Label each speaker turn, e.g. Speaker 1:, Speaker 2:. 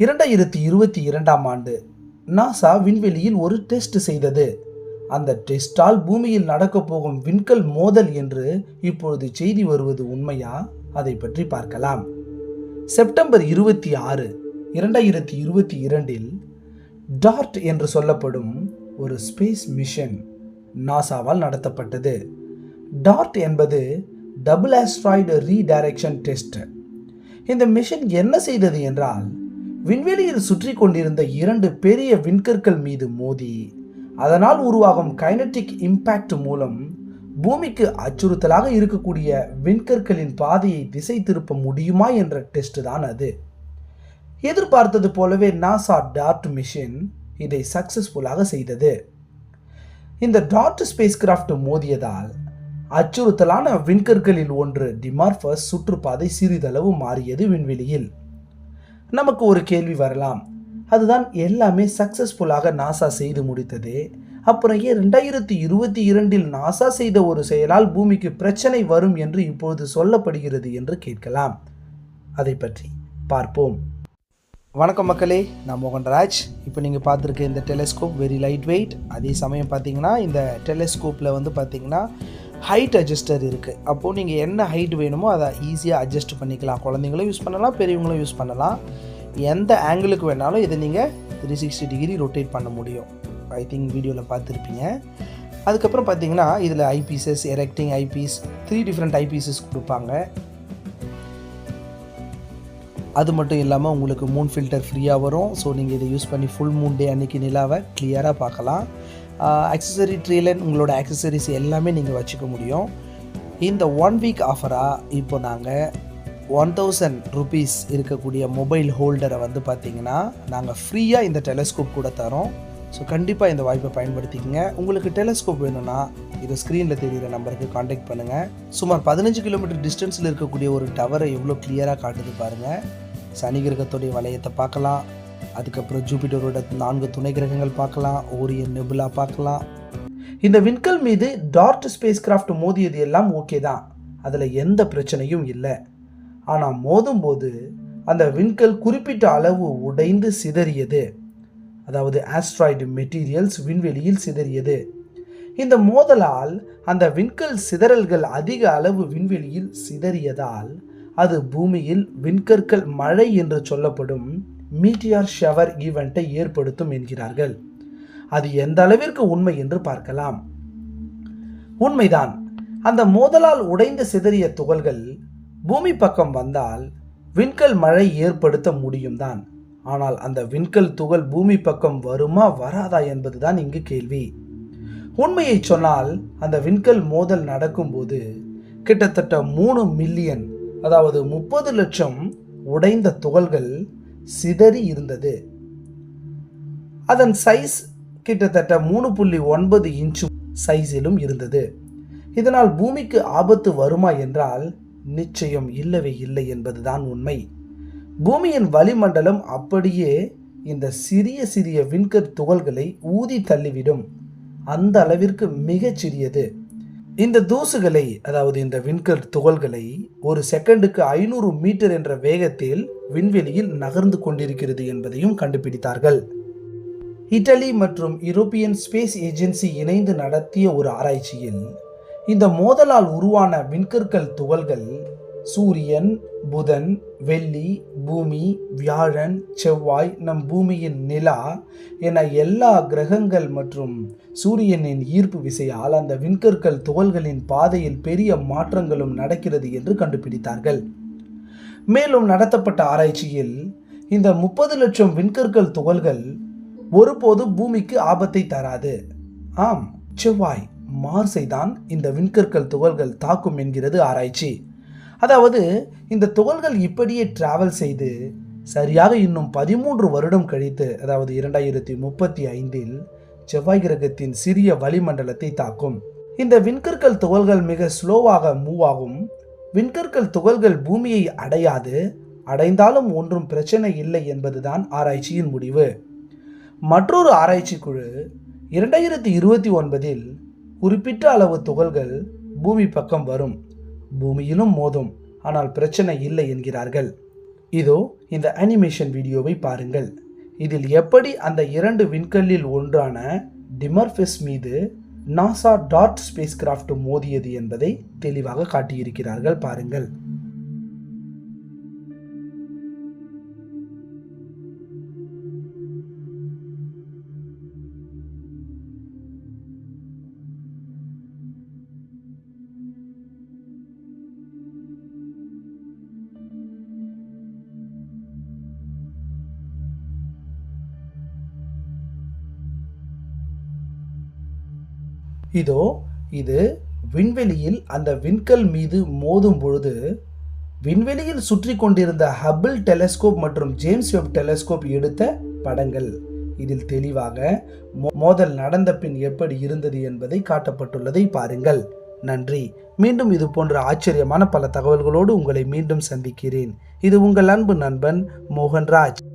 Speaker 1: இரண்டாயிரத்தி இருபத்தி இரண்டாம் ஆண்டு நாசா விண்வெளியில் ஒரு டெஸ்ட் செய்தது. அந்த டெஸ்டால் பூமியில் நடக்கப் போகும் விண்கல் மோதல் என்று இப்பொழுது செய்தி வருவது உண்மையா? அதை பற்றி பார்க்கலாம். செப்டம்பர் இருபத்தி ஆறு இரண்டாயிரத்தி இருபத்தி இரண்டில் டார்ட் என்று சொல்லப்படும் ஒரு ஸ்பேஸ் மிஷன் நாசாவால் நடத்தப்பட்டது. டார்ட் என்பது டபுள் ஆஸ்ட்ராய்டு ரீடைரக்ஷன் டெஸ்ட். இந்த மிஷன் என்ன செய்தது என்றால் விண்வெளியில் சுற்றி கொண்டிருந்த இரண்டு பெரிய விண்கற்கள் மீது மோதி அதனால் உருவாகும் கைனட்டிக் இம்பேக்ட் மூலம் பூமிக்கு அச்சுறுத்தலாக இருக்கக்கூடிய விண்கற்களின் பாதையை திசை திருப்ப முடியுமா என்ற டெஸ்ட் தான் அது. எதிர்பார்த்தது போலவே நாசா டார்ட் மிஷின் இதை சக்சஸ்ஃபுல்லாக செய்தது. இந்த டாட் ஸ்பேஸ் கிராஃப்ட் மோதியதால் அச்சுறுத்தலான விண்கற்களில் ஒன்று டிமார்ஃபஸ் சுற்றுப்பாதை சிறிதளவு மாறியது விண்வெளியில். நமக்கு ஒரு கேள்வி வரலாம். அதுதான் எல்லாமே சக்சஸ்ஃபுல்லாக நாசா செய்து முடித்தது. அப்புறம் ஏன் ரெண்டாயிரத்தி இருபத்தி இரண்டில் நாசா செய்த ஒரு செயலால் பூமிக்கு பிரச்சனை வரும் என்று இப்பொழுது சொல்லப்படுகிறது என்று கேட்கலாம். அதை பற்றி பார்ப்போம். வணக்கம் மக்களே நான் மோகன்ராஜ் இப்போ நீங்கள் பார்த்துருக்க இந்த டெலிஸ்கோப் வெரி லைட் வெயிட் அதே சமயம் பார்த்தீங்கன்னா இந்த டெலிஸ்கோப்பில் வந்து பார்த்தீங்கன்னா ஹைட் அட்ஜஸ்டர் இருக்குது அப்போது நீங்கள் என்ன ஹைட் வேணுமோ அதை ஈஸியாக அட்ஜஸ்ட் பண்ணிக்கலாம். குழந்தைங்களும் யூஸ் பண்ணலாம் பெரியவங்களும் யூஸ் பண்ணலாம். எந்த ஆங்கிளுக்கு வேணாலும் இதை நீங்கள் த்ரீ சிக்ஸ்டி டிகிரி ரொட்டேட் பண்ண முடியும். ஐ திங்க் வீடியோவில் பார்த்துருப்பீங்க. அதுக்கப்புறம் பார்த்தீங்கன்னா இதில் eyepieces erecting eyepiece three different eyepieces கொடுப்பாங்க. அது மட்டும் இல்லாமல் உங்களுக்கு மூன் ஃபில்டர் ஃப்ரீயாக வரும். ஸோ நீங்கள் இதை யூஸ் பண்ணி ஃபுல் மூன் டே அன்றைக்கி நிலாவை கிளியராக பார்க்கலாம். அக்சசரி ட்ரீலன் உங்களோட அக்சசரிஸ் எல்லாமே நீங்கள் வச்சுக்க முடியும். இந்த ஒன் வீக் ஆஃபராக இப்போ நாங்கள் ஒன் தௌசண்ட் ருபீஸ் இருக்கக்கூடிய மொபைல் ஹோல்டரை வந்து பார்த்தீங்கன்னா நாங்கள் ஃப்ரீயாக இந்த டெலஸ்கோப் கூட தரோம். ஸோ கண்டிப்பாக இந்த வாய்ப்பை பயன்படுத்திக்கங்க. உங்களுக்கு டெலஸ்கோப் வேணும்னா இது ஸ்க்ரீனில் தெரிகிற நம்பருக்கு காண்டாக்ட் பண்ணுங்கள் சுமார் பதினஞ்சு கிலோமீட்டர் டிஸ்டன்ஸில் இருக்கக்கூடிய ஒரு டவரை எவ்வளோ கிளியராக காட்டுது பாருங்கள் சனி கிரகத்துடைய வளையத்தை பார்க்கலாம். அதுக்கப்புறம் ஜூபிட்டரோட நான்கு துணை கிரகங்கள் பார்க்கலாம். ஓரியன் நெபுலா பார்க்கலாம். இந்த விண்கல் மீது டார்ட் ஸ்பேஸ் கிராஃப்ட் மோதியது எல்லாம் ஓகே தான். அதில் எந்த பிரச்சனையும் இல்லை. ஆனால் மோதும்போது அந்த விண்கல் குறிப்பிட்ட அளவு உடைந்து சிதறியது. அதாவது ஆஸ்ட்ராய்டு மெட்டீரியல்ஸ் விண்வெளியில் சிதறியது. இந்த மோதலால் அந்த விண்கல் சிதறல்கள் அதிக அளவு விண்வெளியில் சிதறியதால் அது பூமியில் விண்கற்கள் மழை என்று சொல்லப்படும் மீட்டியார் ஷவர் ஈவெண்ட்டை ஏற்படுத்தும் என்கிறார்கள். அது எந்த அளவிற்கு உண்மை என்று பார்க்கலாம். உண்மைதான். அந்த மோதலால் உடைந்து சிதறிய துகள்கள் பூமி பக்கம் வந்தால் விண்கல் மழை ஏற்படுத்த முடியும் தான் ஆனால் அந்த விண்கல் துகள் பூமி பக்கம் வருமா வராதா என்பதுதான் இங்கு கேள்வி. உண்மையை சொன்னால் அந்த விண்கல் மோதல் நடக்கும்போது கிட்டத்தட்ட மூணு மில்லியன் அதாவது முப்பது லட்சம் உடைந்த துகள்கள் சிதறி இருந்தது. அதன் சைஸ் கிட்டத்தட்ட மூணு புள்ளி ஒன்பது இன்ச்சு சைஸிலும் இருந்தது. இதனால் பூமிக்கு ஆபத்து வருமா என்றால் நிச்சயம் இல்லவே இல்லை என்பதுதான் உண்மை. பூமியின் வளிமண்டலம் அப்படியே இந்த சிறிய சிறிய விண்கற் துகள்களை ஊதி தள்ளிவிடும். அந்த அளவிற்கு மிகச் சிறியது. இந்த தூசுகளை அதாவது இந்த விண்கல் துகள்களை ஒரு செகண்டுக்கு ஐநூறு மீட்டர் என்ற வேகத்தில் விண்வெளியில் நகர்ந்து கொண்டிருக்கிறது என்பதையும் கண்டுபிடித்தார்கள். இட்டலி மற்றும் யூரோப்பியன் ஸ்பேஸ் ஏஜென்சி இணைந்து நடத்திய ஒரு ஆராய்ச்சியில் இந்த மோதலால் உருவான விண்கற்கள் துகள்கள் சூரியன் புதன் வெள்ளி பூமி வியாழன் செவ்வாய் நம் பூமியின் நிலா என எல்லா கிரகங்கள் மற்றும் சூரியனின் ஈர்ப்பு விசையால் அந்த விண்கற்கள் துகள்களின் பாதையில் பெரிய மாற்றங்களும் நடக்கிறது என்று கண்டுபிடித்தார்கள். மேலும் நடத்தப்பட்ட ஆராய்ச்சியில் இந்த முப்பது லட்சம் விண்கற்கள் துகள்கள் ஒருபோது பூமிக்கு ஆபத்தை தராது. ஆம் செவ்வாய். மார்ஸை தான் இந்த விண்கற்கள் துகள்கள் தாக்கும் என்கிறது ஆராய்ச்சி. அதாவது இந்த துகள்கள் இப்படியே டிராவல் செய்து சரியாக இன்னும் பதிமூன்று வருடம் கழித்து அதாவது இரண்டாயிரத்தி முப்பத்தி ஐந்தில் செவ்வாய் கிரகத்தின் சிறிய வளிமண்டலத்தை தாக்கும். இந்த விண்கற்கள் துகள்கள் மிக ஸ்லோவாக மூவ் ஆகும். விண்கற்கள் துகள்கள் பூமியை அடையாது. அடைந்தாலும் ஒன்றும் பிரச்சனை இல்லை என்பதுதான் ஆராய்ச்சியின் முடிவு. மற்றொரு ஆராய்ச்சி குழு இரண்டாயிரத்தி இருபத்தி ஒன்பதில் குறிப்பிட்ட அளவு துகள்கள் பூமி பக்கம் வரும். பூமியிலும் மோதும். ஆனால் பிரச்சனை இல்லை என்கிறார்கள். இதோ இந்த அனிமேஷன் வீடியோவை பாருங்கள். இதில் எப்படி அந்த இரண்டு விண்கல்லில் ஒன்றான டிமர்ஃபிஸ் மீது நாசா டாட் ஸ்பேஸ் கிராஃப்ட் மோதியது என்பதை தெளிவாக காட்டியிருக்கிறார்கள் பாருங்கள். இதோ இது விண்வெளியில் அந்த விண்கல் மீது மோதும் பொழுது விண்வெளியில் சுற்றி கொண்டிருந்த ஹபிள் டெலஸ்கோப் மற்றும் ஜேம்ஸ் வெப் டெலஸ்கோப் எடுத்த படங்கள். இதில் தெளிவாக மோ- மோதல் நடந்த பின் எப்படி இருந்தது என்பதை காட்டப்பட்டுள்ளதை பாருங்கள். நன்றி. மீண்டும் இது போன்ற ஆச்சரியமான பல தகவல்களோடு உங்களை மீண்டும் சந்திக்கிறேன். இது உங்கள் அன்பு நண்பன் மோகன்ராஜ்.